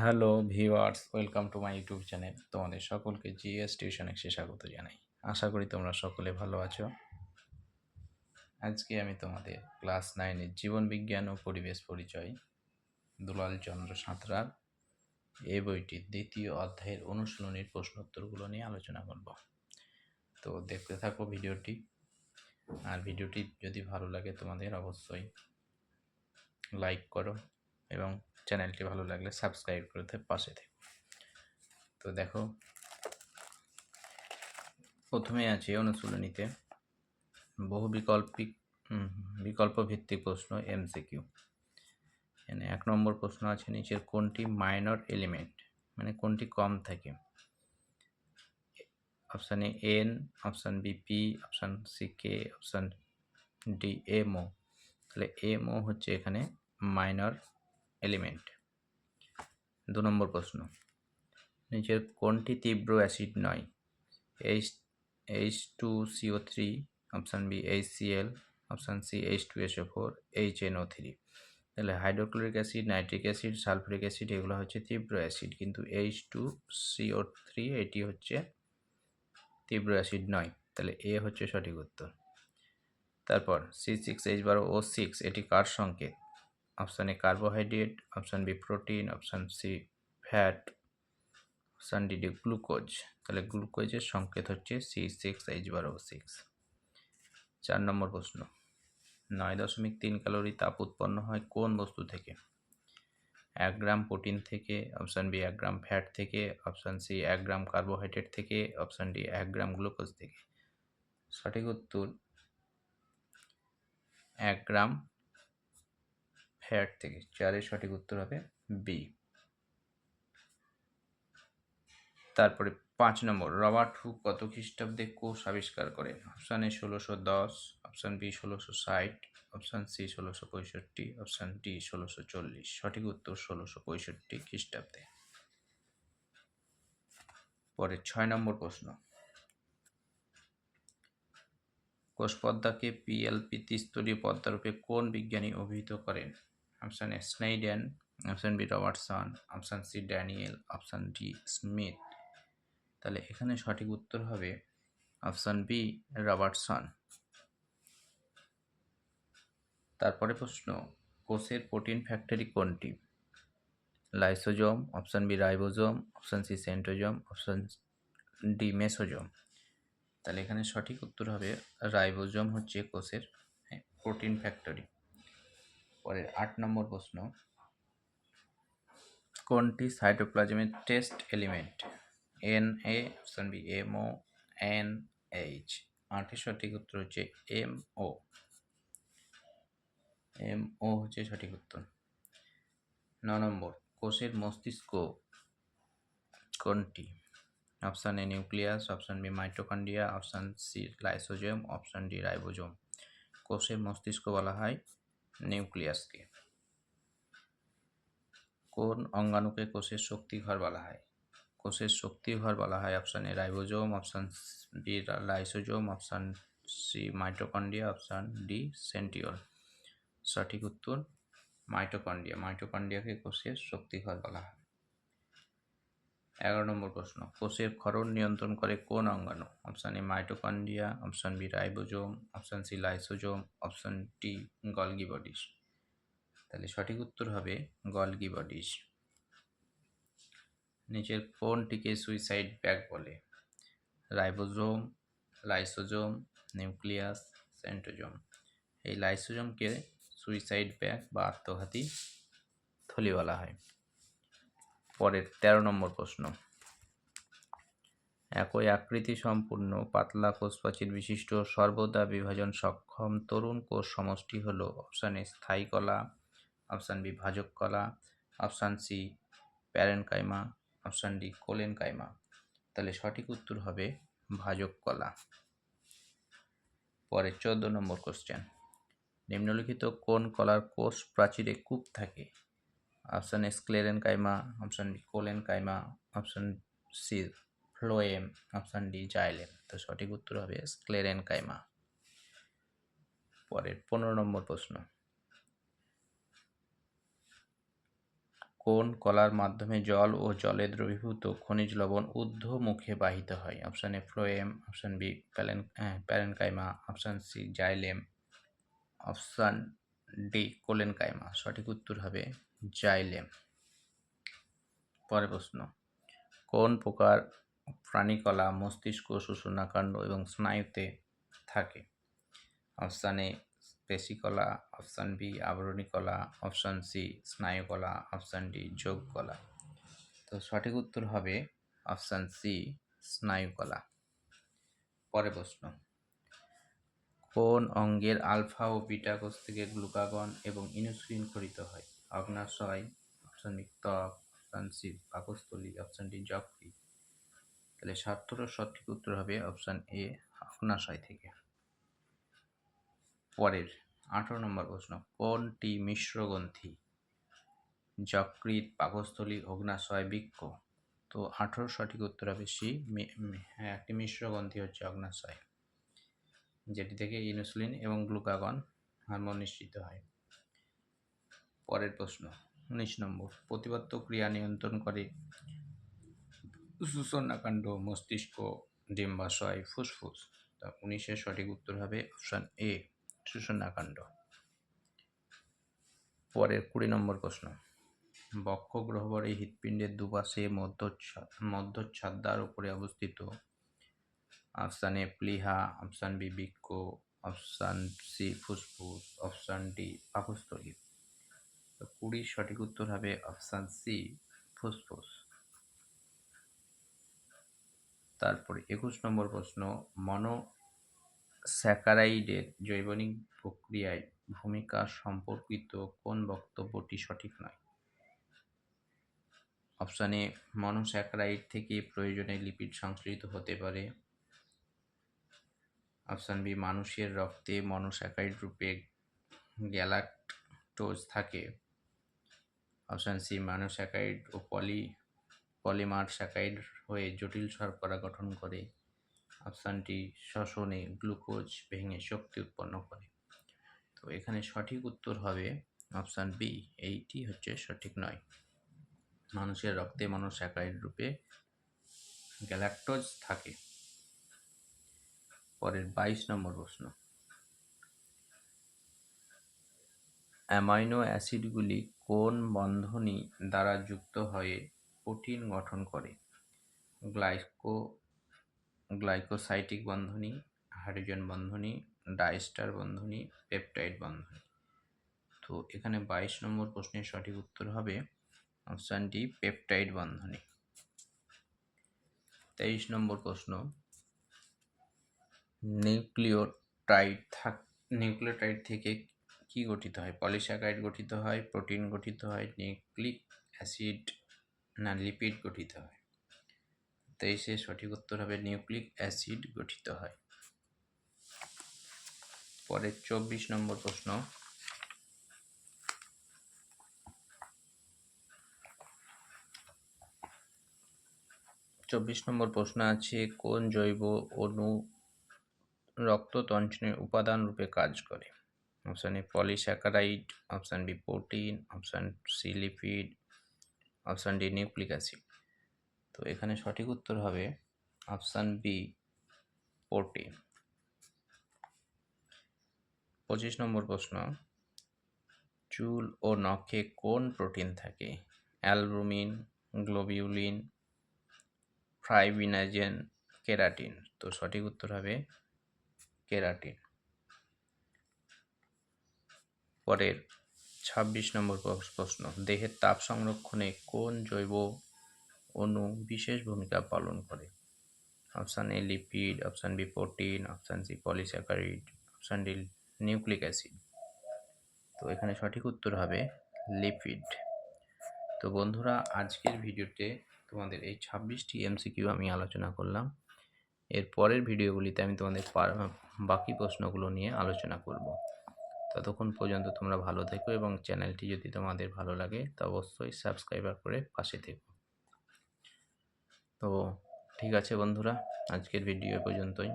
Hello viewers, welcome to my YouTube channel. তোমাদের সকলকে GS tuition এক্সে স্বাগত জানাই। আশা করি তোমরা সকলে ভালো আছো। আজকে আমি তোমাদের ক্লাস নাইনের জীবন বিজ্ঞান ও পরিবেশ পরিচয়, দুলাল চন্দ্র সাঁতরার এই বইটির দ্বিতীয় অধ্যায়ের অনুশীলনীর প্রশ্নোত্তরগুলো নিয়ে আলোচনা করব। তো দেখতে থাকো ভিডিওটি। আর ভিডিওটি যদি ভালো লাগে তোমাদের, অবশ্যই লাইক করো এবং চ্যানেলটি ভালো লাগলে সাবস্ক্রাইব করতে পাশে থেকো। তো দেখো, প্রথমে আছে অনুশীলনীতে বহু বিকল্পিক বিকল্প ভিত্তিক প্রশ্ন এমসিকিউ এখানে এক নম্বর প্রশ্ন আছে নিচের কোনটি মাইনর এলিমেন্ট মানে কোনটি কম থাকে? Option A N option B P option C K option D MO তাহলে এমও হচ্ছে এখানে মাইনর এলিমেন্ট। দু নম্বর প্রশ্ন। নিচের কোনটি তীব্র অ্যাসিড নয়? H H two CO three option B H C L option C H two SO four H N O three তাহলে hydrochloric acid nitric acid sulphuric acid এগুলো হচ্ছে তীব্র অ্যাসিড, কিন্তু এইচ টু সিও থ্রি এটি হচ্ছে তীব্র acid নয়। তাহলে এ হচ্ছে সঠিক উত্তর। তারপর সি সিক্স এইচ বারো ও সিক্স এটি কার সংকেত? Option A carbohydrate option B protein option C fat option D D glucose তাহলে গ্লুকোজের সংকেত হচ্ছে সি সিক্স এইচ বারো সিক্স চার নম্বর প্রশ্ন। নয় দশমিক তিন ক্যালোরি তাপ উৎপন্ন হয় কোন বস্তু থেকে? এক গ্রাম প্রোটিন থেকে অপশান বি এক গ্রাম ফ্যাট থেকে অপশান সি এক গ্রাম কার্বোহাইড্রেট থেকে অপশান ডি এক গ্রাম গ্লুকোজ থেকে। সঠিক উত্তর, এক গ্রাম ফ্যাট থেকে। চারের সঠিক উত্তর হবে বি। তারপরে পাঁচ নম্বর, রবার্ট হুক কত খ্রিস্টাব্দে কোষ আবিষ্কার করেন? অপশান এ ষোলোশো দশ অপশান বি ষোলোশো ষাট অপশান সি ষোলোশো পঁয়ষট্টি অপশান ডি ষোলোশো চল্লিশ। সঠিক উত্তর ষোলোশো পঁয়ষট্টি খ্রিস্টাব্দে। পরে ছয় নম্বর প্রশ্ন। কোষ পদ্মাকে পিএলপি ত্রিস্তরীয় পদ্মারূপে কোন বিজ্ঞানী অভিহিত করেন? Option A Schleiden option B Robertson option C Daniel option D Smith তাহলে এখানে সঠিক উত্তর হবে অপশান বি, রবার্টসন। তারপরে প্রশ্ন, কোষের প্রোটিন ফ্যাক্টরি কোনটি? Lysosome, option B, ribosome, option C, centrosome, option D, mesosome. তাহলে এখানে সঠিক উত্তর হবে, রাইবোজম হচ্ছে কোষের প্রোটিন ফ্যাক্টরি। পরের আট নম্বর প্রশ্ন, কোনটি সাইটোপ্লাজমের test element N A option B M O N H আটের সঠিক উত্তর হচ্ছে এম ও এম ও হচ্ছে সঠিক উত্তর। ন নম্বর, কোষের মস্তিষ্ক কোনটি? Option A nucleus option B mitochondria option C lysosome option D ribosome কোষের মস্তিষ্ক বলা হয় নিউক্লিয়াসকে। কোন অঙ্গাণুকে কোষের শক্তিঘর বলা হয়? কোষের শক্তিঘর বলা হয় option A ribosome option B lysosome option C mitochondria option D centriole সঠিক উত্তর মাইটোকন্ডিয়া মাইটোকন্ডিয়াকে কোষের শক্তিঘর বলা হয়। এগারো নম্বর প্রশ্ন, কোষের ক্ষরণ নিয়ন্ত্রণ করে কোন অঙ্গাণু? Option A mitochondria option B ribosome option C lysosome option D Golgi bodies তাহলে সঠিক উত্তর হবে গলগি বডিস নিচের কোনটিকে সুইসাইড ব্যাগ বলে? রাইবোজোম লাইসোজোম নিউক্লিয়াস সেন্টোজোম এই লাইসোজোমকে সুইসাইড ব্যাগ বা আত্মঘাতী থলি বলা হয়। পরের তেরো নম্বর প্রশ্ন। একই আকৃতি সম্পূর্ণ, পাতলা কোষপ্রাচীর বিশিষ্ট, সর্বদা বিভাজন সক্ষম, তরুণ কোষ সমষ্টি হল অপশান এ স্থায়ী কলা অপশান বি ভাজক কলা option C paren parenchyma option D collenchyma তাহলে সঠিক উত্তর হবে ভাজক কলা। পরে চোদ্দ নম্বর কোশ্চেন নিম্নলিখিত কোন কলার কোষ প্রাচীরে কূপ থাকে? Option A sclerenchyma option collenchyma option C phloem option D xylem তো সঠিক উত্তর হবে স্ক্লেরেন কাইমা পরের পনেরো নম্বর প্রশ্ন। কোন কলার মাধ্যমে জল ও জলে দ্রবীভূত খনিজ লবণ ঊর্ধ্বমুখে বাহিত হয়? Option A phloem option B paren parenchyma option C xylem option D collenchyma সঠিক উত্তর হবে জাইলেম পরের প্রশ্ন, কোন প্রকার প্রাণীকলা মস্তিষ্ক, শোষণাকাণ্ড এবং স্নায়ুতে থাকে? অপশান এ, পেশিকলা, অপশান বি আবরণী কলা অপশান সি, স্নায়ুকলা, অপশান ডি যোগ কলা তো সঠিক উত্তর হবে অপশান সি, স্নায়ুকলা। পরে প্রশ্ন, কোন অঙ্গের আলফা ও বিটা কোষ থেকে গ্লুকাগন এবং ইনসুলিন খরিত হয়? অগ্নাশয় অপশান ত্বক অপশান সি পাকস্থলী অপশান ডি যকৃৎ তাহলে সত্তর সঠিক উত্তর হবে অপশান এ অগ্নাশয় থেকে। পরের, আঠারো নম্বর প্রশ্ন, কোনটি মিশ্রগ্রন্থি যকৃৎ পাকস্থলী অগ্নাশয় বৃক্ষ তো আঠারো সঠিক উত্তর হবে সি হ্যাঁ একটি মিশ্রগ্রন্থি হচ্ছে অগ্নাশয় যেটি থেকে ইনসুলিন এবং গ্লুকাগন হরমোন নিশ্চিত হয়। পরের প্রশ্ন। উনিশ নম্বর প্রতিপত্ত ক্রিয়া নিয়ন্ত্রণ করে সূচনাকাণ্ড মস্তিষ্ক, ডিম্বাশয়, ফুসফুস। তা উনিশের সঠিক উত্তর হবে অপশান এ সূচনাকাণ্ড পরের কুড়ি নম্বর প্রশ্ন। বক্ষ গ্রহবরে হৃৎপিণ্ডের দুপাশে মধ্যচ্ছাদার উপরে অবস্থিত। অপশান এ, প্লিহা, অপশান বি বৃক্ষ অপশান সি, ফুসফুস, অপশান ডি, পাকস্থলী। তো কুড়ির সঠিক উত্তর হবে অপশান সি, ফুসফুস। তারপরে একুশ নম্বর প্রশ্ন মনো স্যাকারাইডের জৈবনিক প্রক্রিয়ায় ভূমিকা সম্পর্কিত কোন বক্তব্যটি সঠিক নয়? অপশান মনোস্যাকারাইড থেকে প্রয়োজনে লিপিড সংশ্লিষ্ট হতে পারে। অপশান বি, মানুষের রক্তে মনোস্যাকারাইড রূপে গ্যালাক্টোজ থাকে। অপশান সি মনোস্যাকারাইড ও পলি, পলিমার স্যাকারাইড হয়ে জটিল শর্করা গঠন করে। অপশানটি শ্বসনে গ্লুকোজ ভেঙে শক্তি উৎপন্ন করে। তো এখানে সঠিক উত্তর হবে অপশান বি, এইটি হচ্ছে সঠিক নয়। মানুষের রক্তে মনোস্যাকারাইড রূপে গ্যালাক্টোজ থাকে। পরের বাইশ নম্বর প্রশ্ন। অ্যামাইনো অ্যাসিডগুলি কোন বন্ধনী দ্বারা যুক্ত হয়ে প্রোটিন গঠন করে? গ্লাইকো, গ্লাইকোসাইটিক বন্ধনী, হাইড্রোজেন বন্ধনী, ডাইস্টার বন্ধনী, পেপটাইড বন্ধনী? তো এখানে বাইশ নম্বর প্রশ্নের সঠিক উত্তর হবে অপশান ডি পেপটাইড বন্ধনী। তেইশ নম্বর প্রশ্ন, নিউক্লিওটাইড থাক নিউক্লিওটাইড থেকে কি গঠিত হয়? পলিস্যাকারাইড গঠিত হয়, প্রোটিন গঠিত হয়, নিউক্লিক অ্যাসিড না লিপিড গঠিত হয়? তেইশে সঠিক উত্তর হবে নিউক্লিক অ্যাসিড গঠিত হয়। পরে চব্বিশ নম্বর প্রশ্ন। চব্বিশ নম্বর প্রশ্ন আছে, কোন জৈব অণু রক্ততঞ্চনের উপাদান রূপে কাজ করে? Option A polysaccharide option B protein option C lipid option D nucleic acid তো এখানে সঠিক উত্তর হবে অপশান বি প্রোটিন পঁচিশ নম্বর প্রশ্ন। চুল ও নখে কোন প্রোটিন থাকে? Albumin globulin fibrinogen keratin. তো সঠিক উত্তর হবে কেরাটিন। পরের ছাব্বিশ নম্বর প্রশ্ন, দেহের তাপ সংরক্ষণে কোন জৈব অণু বিশেষ ভূমিকা পালন করে? Option A, lipid, option B, protein, option C polysaccharide option D, nucleic acid. তো এখানে সঠিক উত্তর হবে লিপিড। তো বন্ধুরা, আজকের ভিডিওতে তোমাদের এই ছাব্বিশটি এমসিকিউ আমি আলোচনা করলাম। এর পরের ভিডিওগুলিতে আমি তোমাদের বাকি প্রশ্নগুলো নিয়ে আলোচনা করব। ততক্ষণ পর্যন্ত তোমরা ভালো থেকো এবং চ্যানেলটি যদি তোমাদের ভালো লাগে, তা অবশ্যই সাবস্ক্রাইবার করে পাশে থেকো। তো ঠিক আছে বন্ধুরা, আজকের ভিডিও পর্যন্তই।